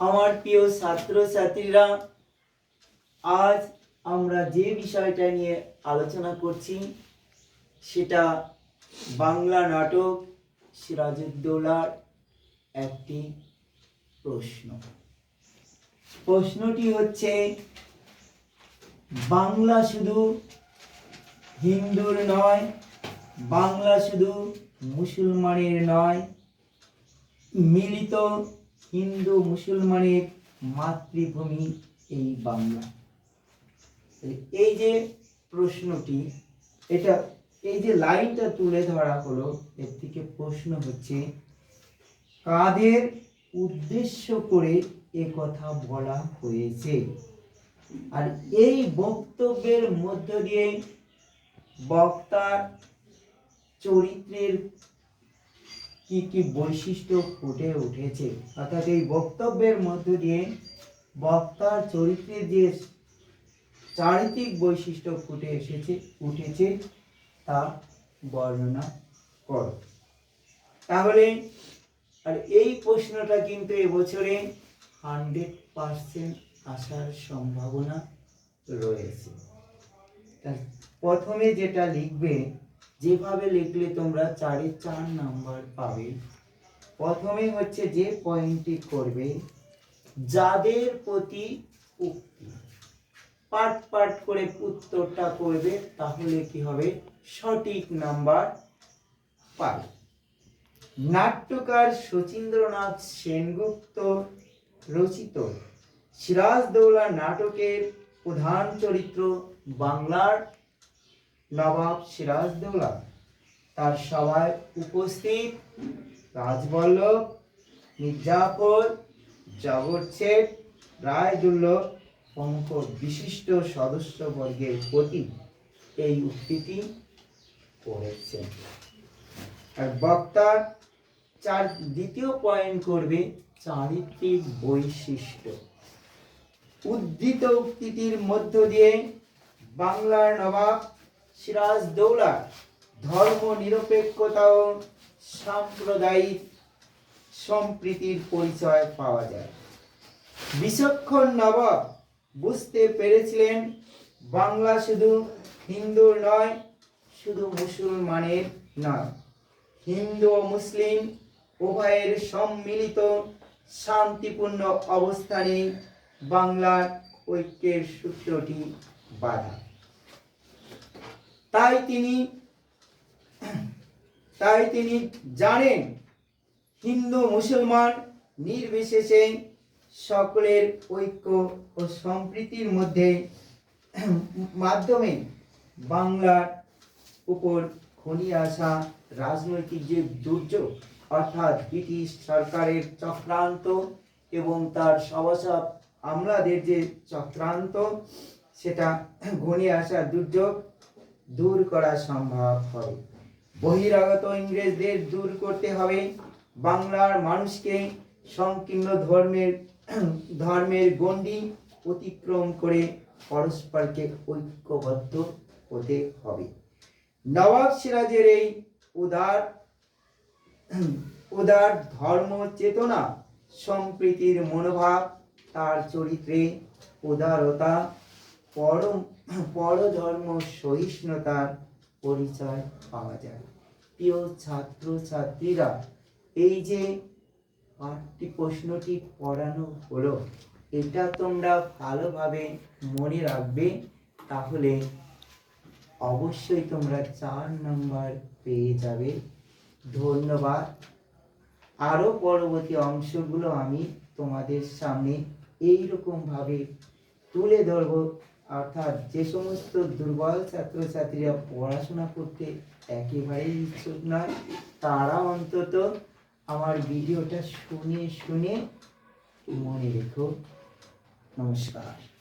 আমার প্রিয় ছাত্রছাত্রীরা, আজ আমরা যে বিষয়টা নিয়ে আলোচনা করছি, সেটা বাংলা নাটক সিরাজউদ্দৌলার একটি প্রশ্ন। প্রশ্নটি হচ্ছে, বাংলা শুধু হিন্দুর নয়, বাংলা শুধু মুসলমানের নয়, মিলিত হিন্দু মুসলমানের মাতৃভূমি এই বাংলা। এই যে প্রশ্নটি, এটা, এই যে লাইনটা তুলে ধরা হলো, এর থেকে প্রশ্ন হচ্ছে, কাদের উদ্দেশ্য করে এ কথা বলা হয়েছে? আর এই বক্তব্যের মধ্য দিয়ে বক্তার চরিত্রের কি কি বৈশিষ্ট্য ফুটে উঠেছে? অর্থাৎ এই বক্তব্যের মধ্য দিয়ে বক্তার চরিত্রের যে চারিত্রিক বৈশিষ্ট্য ফুটে এসেছে, উঠেছে, তা বর্ণনা করো। তাহলে, আর এই প্রশ্নটা কিন্তু এবছরে হান্ড্রেড পার্সেন্ট আসার সম্ভাবনা রয়েছে। প্রথমে যেটা লিখবে যেভাবে লিখলে তোমরা চারে চার নাম্বার পাবে প্রথমে হচ্ছে যে পয়েন্টটি করবে, যাদের প্রতি উক্তি। পাট পাট করে উত্তরটা করবে, তাহলে কি হবে? সঠিক নাম্বার পাবে। নাট্যকার শচীন্দ্রনাথ সেনগুপ্ত রচিত সিরাজদৌলা নাটকের প্রধান চরিত্র বাংলার নবাব সিরাজদৌলা তার সভায় উপস্থিত রাজবল্লভ, মির্জাফর, জগৎ শেঠ রায়দুল্লভ প্রমুখ বিশিষ্ট সদস্যবর্গের প্রতি এই উক্তিটি করেছেন। আর বক্তার চার, দ্বিতীয় পয়েন্ট করবে চারিত্রিক বৈশিষ্ট্য। উদ্ধৃত উক্তিটির মধ্য দিয়ে বাংলার নবাব সিরাজ দৌলা, ধর্ম নিরপেক্ষতা ও সাম্প্রদায়িক সম্প্রীতির পরিচয় পাওয়া যায়। বিচক্ষণ নবাব বুঝতে পেরেছিলেন, বাংলা শুধু হিন্দুর নয়, শুধু মুসলমানের নয়। হিন্দু ও মুসলিম উভয়ের সম্মিলিত শান্তিপূর্ণ অবস্থানে বাংলার ঐক্যের সূত্রটি বাধা। তাই তিনি তাই তিনি জানেন, হিন্দু, মুসলমান নির্বিশেষে সকলের ঐক্য ও সম্প্রীতির মধ্যে মাধ্যমে বাংলার উপর খনিয়ে আসা রাজনৈতিক যে দুর্যোগ, অর্থাৎ ব্রিটিশ সরকারের চক্রান্ত এবং তার সবসব আমলাদের যে চক্রান্ত, সেটা ঘনিয়ে আসা দুর্যোগ দূর করা সম্ভব হবে। বহিরাগত ইংরেজদের দূর করতে হবে। বাংলার মানুষকে সংকীর্ণ ধর্মের ধর্মের গণ্ডি অতিক্রম করে পরস্পরকে ঐক্যবদ্ধ হতে হবে। নবাব সিরাজের এই উদার উদার ধর্ম চেতনা সম্প্রীতির মনোভাব, তার চরিত্রে উদারতা পরম পরধর্ম সহিষ্ণুতার পরিচয় পাওয়া যায়। প্রিয় ছাত্র ছাত্রীরা এই যে পাঠটি প্রশ্নটি পড়ানো হলো, এটা তোমরা ভালোভাবে মনে রাখবে। তাহলে অবশ্যই তোমরা চার নাম্বার পেয়ে যাবে। ধন্যবাদ। আরও পরবর্তী অংশগুলো আমি তোমাদের সামনে এই ভাবে তুলে ধরব। অর্থাৎ যে সমস্ত দুর্বল ছাত্রছাত্রীরা পড়াশোনা করতে একেবারেই ইচ্ছুক নয় তারা অন্তত আমার ভিডিওটা শুনে শুনে মনে রেখো। নমস্কার।